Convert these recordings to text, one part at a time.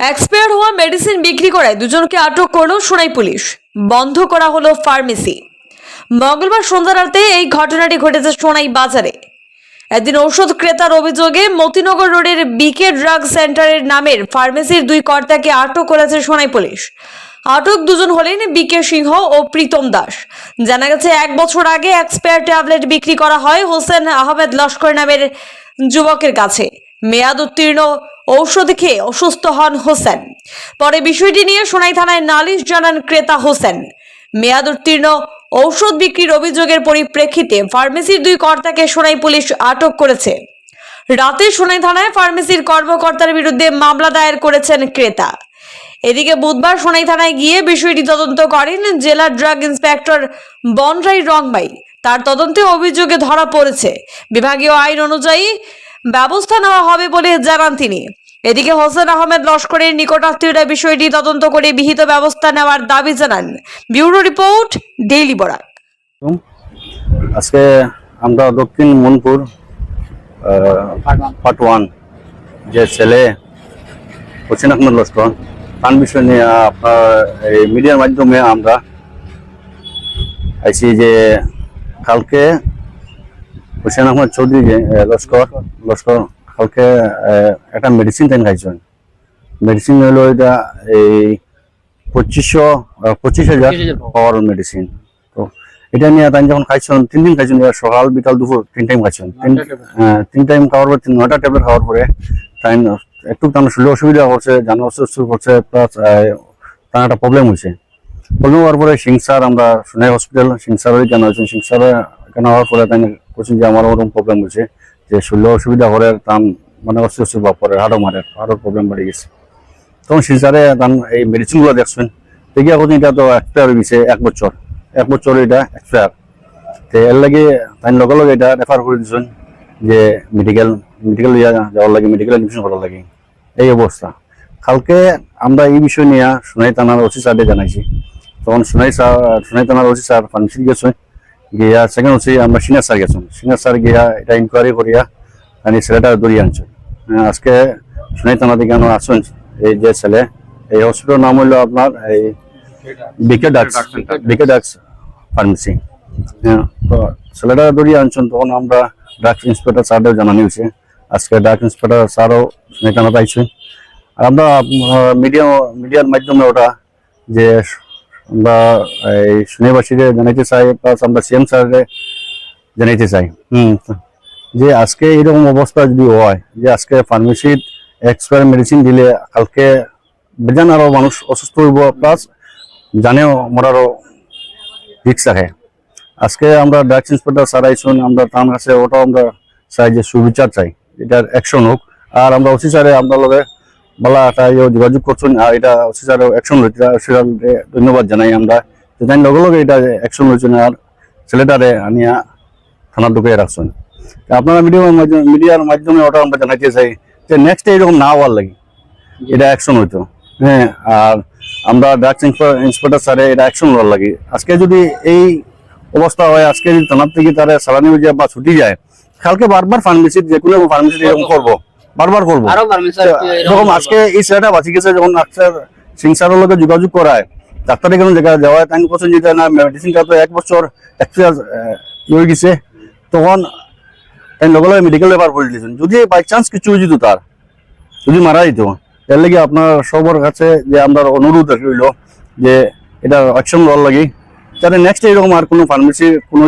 Expire হওয়া medicine বিক্রি করায় দুজনকে আটক করল সোনাই পুলিশ। বন্ধ করা হলো ফার্মেসি মঙ্গলবার সন্ধ্যা রাতে এই ঘটনাটি ঘটেছে সোনাই বাজারে। একদিন ঔষধ ক্রেতার অভিযোগে মতিনগর রোডের বিকে ড্রাগ সেন্টারের নামের ফার্মেসির দুই কর্তাকে আটক করেছে সোনাই পুলিশ। আটক দুজন হলেন বিকে সিংহ ও প্রীতম দাস। জানা গেছে এক বছর আগে এক্সপায়ার ট্যাবলেট বিক্রি করা হয় হোসেন আহমেদ লস্কর নামের যুবকের কাছে। মেয়াদ উত্তীর্ণ, ঔষধ খেয়ে অসুস্থ হন হোসেন। পরে বিষয়টি নিয়ে সোনাই থানায় নালিশ জানান ক্রেতা হোসেন। মেয়াদ উত্তীর্ণ, ঔষধ বিক্রির অভিযোগের পরিপ্রেক্ষিতে ফার্মেসির দুই কর্তাকে সোনাই পুলিশ আটক করেছে। রাতে সোনাই থানায় ফার্মেসির কর্মকর্তার বিরুদ্ধে মামলা দায়ের করেছেন ক্রেতা। এদিকে বুধবার সোনাই থানায় গিয়ে বিষয়টি তদন্ত করেন জেলা ড্রাগ ইন্সপেক্টর বনরাই রংবাই। তার তদন্তে অভিযোগে ধরা পড়েছে। বিভাগীয় আইন অনুযায়ী ব্যবস্থা নেওয়া হবে বলে জানান তিনি। এদিকে হোসেন আহমেদ লস্করের নিকটাত্মীয়রা বিষয়টি তদন্ত করে বিহিত ব্যবস্থা নেওয়ার দাবি জানান। ব্যুরো রিপোর্ট, ডেইলি বরাক আজকে আমরা দক্ষিণ মনপুর পার্ট ওয়ান যে ছেলে, হোসেন আহমেদ লস্কর, তার বিষয় নিয়ে আপনার এই মিডিয়ার মাধ্যমে আমরা আইসি যে কালকে হোসেন আহমদ চৌধুরী লস্কর লস্কর কালকে একটা মেডিসিন তাই খাইছেন। মেডিসিন হলো এটা এই পঁচিশশো পঁচিশ হাজার পাওয়ার মেডিসিন তো এটা নিয়ে তাই যখন খাইছেন তিন দিন খাইছেন সকাল বিকাল দুপুর তিন টাইম খাইছেন। তিন- তিন টাইম খাওয়ার পর তিন নয়টা ট্যাবলেট খাওয়ার পরে তাই একটু তার শরীরে অসুবিধা করছে জানা অসুস্থ করছে প্লাস তার একটা প্রবলেম হয়েছে। প্রবলেম হওয়ার পরে সিংসার আমরা সোনাই হসপিটাল সিংসারে জানা হয়েছে সিংসারে কেন হওয়ার পরে তাই বলছেন যে আমার ওরকম প্রবলেম হয়েছে, যে শরীরে অসুবিধা করে তার মানে অসুস্থ অসুস্থ ভাব করে হাড়ও মারে হাড়ও প্রবলেম বাড়ি গেছে। তখন সিংসারে তার এই মেডিসিনগুলো দেখছেন দেখিয়া কথা এটা তো এক্সপায়ার হয়ে গেছে এক বছর। এক বছর এটা এক্সপায়ার তো এর লাগে তাই লগে লগে এটা রেফার করে দিচ্ছেন যে মেডিকেল মেডিকেল যাওয়ার লাগে মেডিকেল এডমিশন করার লাগে। এই অবস্থা। কালকে আমরা এই বিষয় নিয়ে সোনাই থানার ওসি স্যারকে জানাইছি। তখন সোনাই স্যার, সোনাই থানার ওসি স্যার ফার্মেসি গেছে গিয়া সেকেন্ড ওসি আমরা সিনিয়র স্যার গেছেন সিনিয়র স্যার গিয়া এটা ইনকোয়ারি করিয়া আমি ছেলেটা দৌড়িয়ে আনছে। আহ, আজকে সোনাই থানা আমরা আসছেন এই যে ছেলে এই হসপিটাল নাম হইল আপনার এই BK ducks BK ducks pharmacy হ্যাঁ তো ছেলেটা দৌড়িয়ে আনছেন তখন আমরা ড্রাগস ইন্সপেক্টর স্যারও জানানি হয়েছে। আজকে ড্রাগস ইন্সপেক্টর স্যারও এখানে পাইছে। আর আমরা মিডিয়া মিডিয়ার মাধ্যমে ওটা যে আমরা এই শুনেবাসীকে জানাইতে চাই প্লাস আমরা সিএম স্যারকে জানাইতে চাই হুম। যে আজকে এরকম অবস্থা যদি হয় যে আজকে ফার্মেসির এক্সপায়ার মেডিসিন দিলে কালকে বেজান আরও মানুষ অসুস্থ হইব প্লাস জানেও মরারও রিক্স থাকে। আজকে আমরা ড্রাগস ইন্সপেক্টর স্যার আইসুন আমরা তার কাছে ওটাও আমরা চাই যে সুবিচার চাই এটার অ্যাকশন হোক। আর আমরা ওসি স্যারে আমরা লগে বলা ইয়ে যোগাযোগ করছেন আর এটা স্যারের অ্যাকশন হয়েছে সেটাকে ধন্যবাদ জানাই আমরা। তাই লগে লগে এটা অ্যাকশন হয়েছে আর ছেলেটারে আনিয়া থানার ঢুকে রাখছেন। আপনারা মাধ্যমে মিডিয়ার মাধ্যমে ওটা আমরা জানাইতে চাই যে নেক্সট এরকম না হওয়ার লাগে। এটা অ্যাকশন হইতো। হ্যাঁ আর আমরা ড্রাগস ইন্সপেক্টর স্যারে এটা অ্যাকশন হওয়ার লাগে। আজকে যদি এই অবস্থা হয় আজকে যদি থানার থেকে তারা সালানি বা ছুটি যায় কালকে বারবার ফার্মেসি যে কোনো ফার্মেসি এরকম করব। বারবার করব। এরকম আজকে এই ছেলেটা বাঁচি গেছে যখন ডাক্তার সিং স্যারের লগে যোগাযোগ করায় ডাক্তারের কোনো জায়গায় যাওয়া তাই কোশ্চেন যেটা না মেডিসিনটা তো এক বছর এক্সপায়ার হয়ে গেছে। তখন তাই লগে লগে মেডিকেল করে দিয়েছেন। যদি বাই চান্স কিছু হয়ে যেত তার যদি মারা যেত এর লাগে আপনার সবার কাছে যে আমরা অনুরোধ রইল যে এটা অ্যাকশন লওয়ার লাগে। যাতে নেক্সট এরকম আর কোনো ফার্মেসি কোনো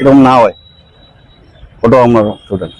এরকম না হয়। ওটাও আমার টোটাল